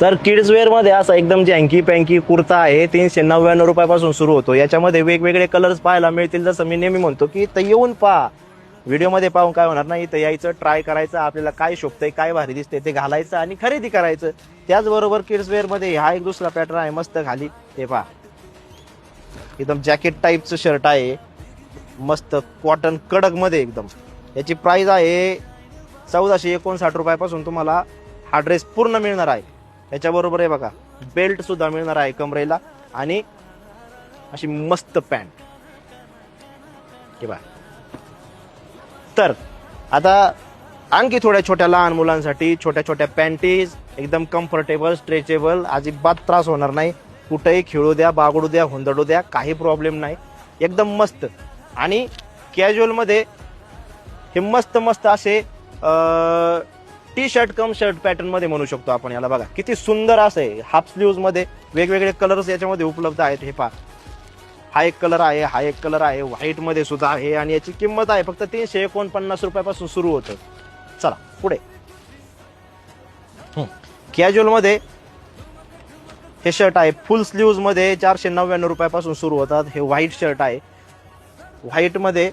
तर किड्सवेअरमध्ये असा एकदम जँकी पँकी कुर्ता आहे तीनशे नव्याण्णव रुपयापासून सुरू होतो. याच्यामध्ये वेगवेगळे कलर्स पाहायला मिळतील. जसं मी नेहमी म्हणतो की इथं येऊन पहा. व्हिडिओमध्ये पाहून काय होणार नाही. इथं यायचं ट्राय करायचं. आपल्याला काय शोभतंय काय भारी दिसतंय ते घालायचं आणि खरेदी करायचं. त्याचबरोबर किड्सवेअरमध्ये हा एक दुसरा पॅटर्न आहे मस्त खाली. हे पहा. एकदम जॅकेट टाईपचं शर्ट आहे. मस्त कॉटन कडकमध्ये एकदम. याची प्राईज आहे चौदाशे एकोणसाठ रुपयापासून तुम्हाला हा ड्रेस पूर्ण मिळणार आहे. याच्याबरोबर आहे बघा बेल्ट सुद्धा मिळणार आहे कमरेला आणि अशी मस्त पॅन्ट किंवा तर आता आणखी थोड्या छोट्या लहान मुलांसाठी छोट्या छोट्या पॅन्टीज एकदम कम्फर्टेबल स्ट्रेचेबल अजिबात त्रास होणार नाही. कुठेही खेळू द्या बागडू द्या हुंदडू द्या काही प्रॉब्लेम नाही. एकदम मस्त. आणि कॅज्युअलमध्ये हे मस्त मस्त असे टी शर्ट कम शर्ट पॅटर्नमध्ये म्हणू शकतो आपण याला. बघा किती सुंदर असं आहे हाफ स्लीव्हमध्ये वेगवेगळे कलर्स याच्यामध्ये उपलब्ध आहेत हे पहा. हा एक कलर आहे हा एक कलर आहे व्हाईटमध्ये सुद्धा आहे आणि याची किंमत आहे फक्त तीनशे एकोणपन्नास रुपयापासून सुरू होतं. चला पुढे. कॅज्युअलमध्ये हे शर्ट आहे. फुल स्लीव्हमध्ये चारशे नव्याण्णव रुपयापासून सुरू होतात. हे व्हाईट शर्ट आहे. व्हाईटमध्ये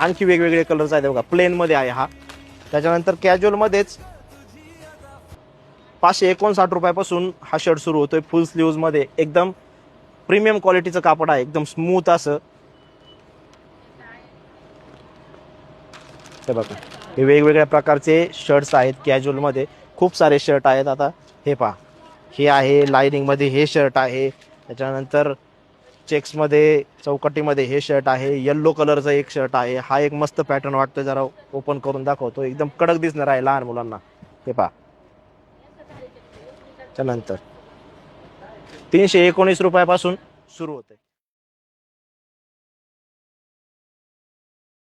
आणखी वेगवेगळे कलर्स आहेत. बघा प्लेन मध्ये आहे हा. त्याच्यानंतर कॅज्युअलमध्येच पाचशे एकोणसाठ रुपयापासून हा शर्ट सुरू होतोय फुल स्लीवमध्ये एकदम प्रीमियम क्वालिटीचं कापड आहे. एकदम स्मूथ असं. हे बघा. हे वेगवेगळ्या प्रकारचे शर्ट्स आहेत कॅज्युअलमध्ये खूप सारे शर्ट आहेत आता. हे पहा. हे आहे लाइनिंगमध्ये हे शर्ट आहे. त्याच्यानंतर चेक्समध्ये चौकटीमध्ये हे शर्ट आहे येल्लो कलरचा एक शर्ट आहे. हा एक मस्त पॅटर्न वाटतोय जरा ओपन करून दाखवतो. एकदम कडक दिसणार आहे लहान मुलांना. हे पहा. त्यानंतर तीनशे एकोणीस रुपयापासून सुरू होते.